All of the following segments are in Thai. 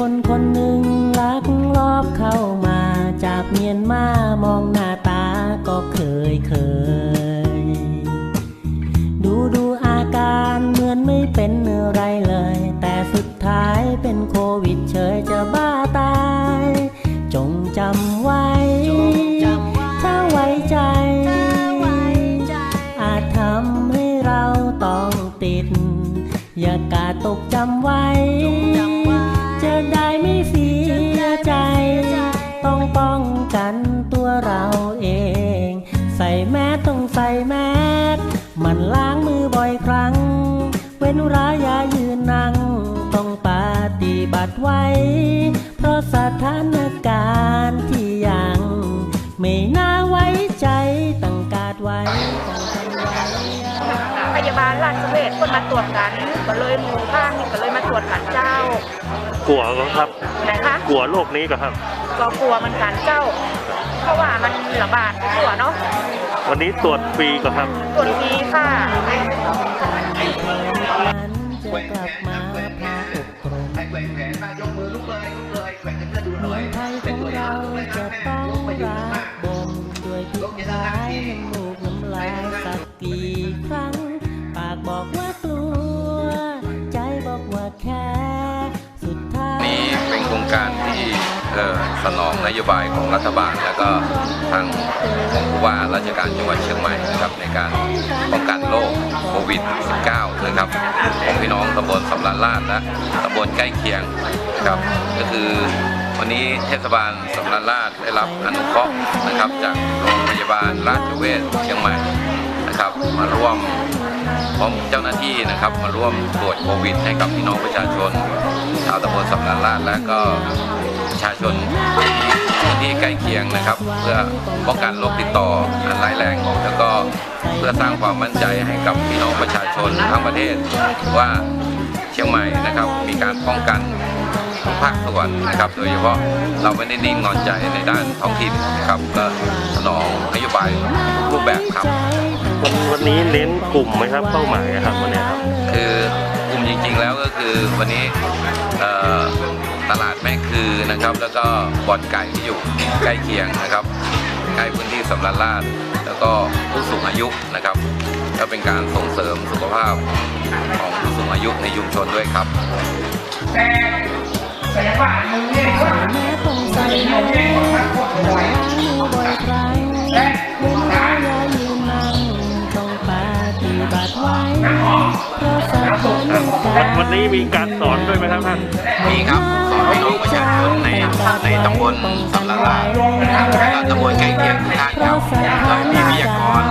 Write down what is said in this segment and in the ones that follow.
คนหนึ่งลักลอบเข้ามาจากเมียนมามองหน้าตาก็เคยเคย ดูดูอาการเหมือนไม่เป็นอะไรเลย แต่สุดท้ายเป็นโควิดเฉยจะบ้าตาย จงจำไว้ถ้าไว้ใจ อาจทำให้เราต้องติด อย่ากาดตกจำไว้ ป้องกันตัวเราเอง ใส่แมสต้องใส่แมสมันล้างมือบ่อยครั้ง เว้นระยะยืนนั่ง ต้องปฏิบัติไว้ เพราะสถานการณ์ที่ยัง ไม่น่าไว้ใจตั้งการดไว้ต้งกันไว้ ยาบาลราชเวชคนมาตรวจกันก็เลยหมู่ข้างนี่ก็เลยมาตรวจกันเจ้ากลัวก็ครับนะคะกลัวโรคนี้ก็ครับ ก็กลัวมันกันเจ้า เพราะว่ามันระบาดทั่วเนาะวันนี้ตรวจฟรีก็ครับตรวจฟรีค่ะนั้นจะกลับมาพาอกตรงให้แกว่งแขนมายกมือลุกเลยลุกเลยแกว่งให้เพื่อนดูหน่เมืออยงไทยของเราจะต้องรักบ่มด้วยพิษร้ายน้ำมูกน้ำลายสักกี่ครั้งปาก บอกว่ากลัว ใจบอกว่าแค่สุดท้ายนี่เป็นโครงการที่สนองนโยบายของรัฐบาล แล้วก็ทางของผู้ว่าราชการจังหวัดเชียงใหม่นะครับในการป้องกันโรคโควิด -19 นะครับของพี่น้องตำบลสำราญราชและตำบลใกล้เคียงนะครับก็คือวันนี้เทศบาลสำราญราชได้รับอนุเคราะห์นะครับจากโรงพยาบาลราชเวชเชียงใหม่นะครับมาร่วม พร้อมเจ้าหน้าที่นะครับมาร่วมตรวจโควิด ให้กับพี่น้องประชาชน ชาวตำบลสำนักราชและก็ประชาชนพื้นที่ใกล้เคียงนะครับ เพื่อป้องกันโรคติดต่ออันร้ายแรงแล้วก็เพื่อสร้างความมั่นใจให้กับพี่น้องประชาชนทั้งประเทศ ว่าเชียงใหม่นะครับ มีการป้องกันทุกภาคส่วนนะครับ โดยเฉพาะเราไม่ได้นิ่งนอนใจในด้านท้องถิ่นนะครับก็สนองนโยบายรูปแบบครับ วันวันนี้เน้นกลุ่มไหมครับเป้าหมายอะครับวันนี้ครับ คือกลุ่มจริงๆแล้วก็คือวันนี้เอ่อตลาดแม่คือนะครับ แล้วก็บ่อนไก่ที่อยู่ใกล้เคียงนะครับใกล้พื้นที่สำราญราชแล้วก็ผู้สูงอายุนะครับ ก็เป็นการส่งเสริมสุขภาพของผู้สูงอายุในชุมชนด้วยครับใส่แม่ต้องใวันนี้มีการสอนด้วยไหมครับท่าน มีครับสอนพี่น้องประชาชนในในตำบลสำราญราและตำบลใกล้เคียงทุกท่านครับมีวิทยากร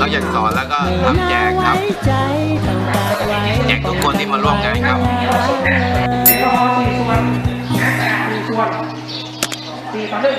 นอกจากสอนแล้วก็ทำแจกครับแจกทุกคนที่มาร่วมงานครับสี่ต่อหนึ่ง